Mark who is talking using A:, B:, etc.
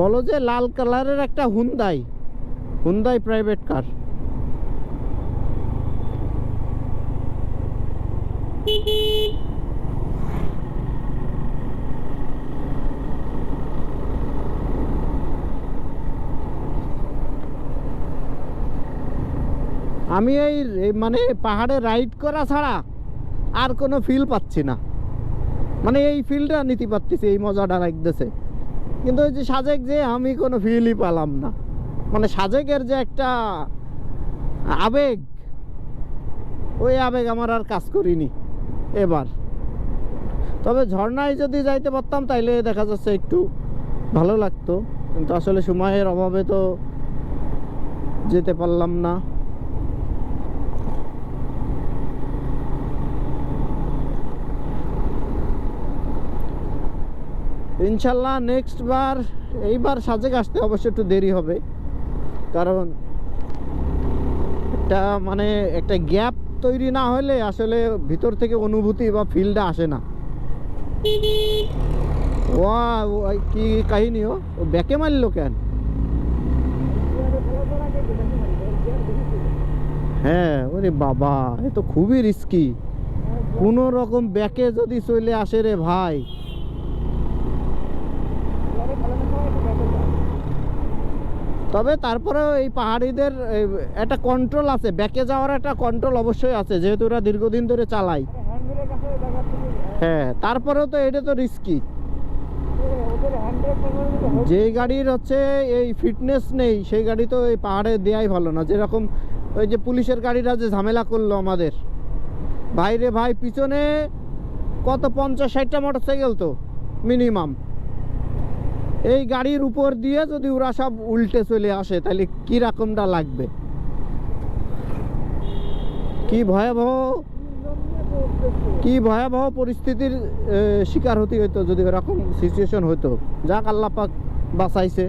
A: বলো যে লাল কালারের একটা হুন্দাই হুন্দাই প্রাইভেট কার আমি এই মানে পাহাড়ে রাইড করা ছাড়া আর কোনো ফিল পাচ্ছি না। মানে এই ফিলটা নিতে পারতেছি, এই মজাটা লাগতেছে কিন্তু ওই যে সাজেক যে আমি কোনো ফিলই পেলাম না। মানে সাজেকের যে একটা আবেগ, ওই আবেগ আমার আর কাজ করিনি এবার। তবে ঝর্ণায় যদি যাইতে পারতাম তাইলে দেখা যাচ্ছে একটু ভালো লাগতো। কিন্তু আসলে সময়ের অভাবে তো যেতে পারলাম না। ইনশাল্লাহ নেক্সট বার, এইবার সাজেক আসতে অবশ্য একটু দেরি হবে। কারণ একটা মানে একটা গ্যাপ তৈরি না হলে আসলে ভিতর থেকে অনুভূতি বা ফিলটা আসে না। ওয়া কি কাহিনী ও? ও ব্যাকে মারলো কেন? হ্যাঁ ওরে বাবা, এ তো খুবই রিস্কি কোনো রকম ব্যাকে যদি চলে আসে রে ভাই। তবে তারপরেও এই পাহাড়িদের একটা কন্ট্রোল আছে ব্যাকে যাওয়ার একটা কন্ট্রোল অবশ্যই আছে, যেহেতু ওরা দীর্ঘদিন ধরে চালায়। হ্যাঁ তারপরেও তো এটা তো রিস্কি যে গাড়ির হচ্ছে এই ফিটনেস নেই, সেই গাড়ি তো এই পাহাড়ে দেওয়াই ভালো না। যেরকম ওই যে পুলিশের গাড়িটা যে ঝামেলা করল আমাদের। ভাইরে ভাই, পিছনে কত পঞ্চাশ ষাটটা মোটর সাইকেল তো মিনিমাম এই গাড়ির উপর দিয়ে যদি ওরা সব উল্টে চলে আসে, তাহলে কি রকমটা লাগবে? কি ভয়াবহ কি ভয়াবহ পরিস্থিতির শিকার হতে হইতো, যদি এরকম সিচুয়েশন হতো যাক আল্লাপাক বাঁচাইছে।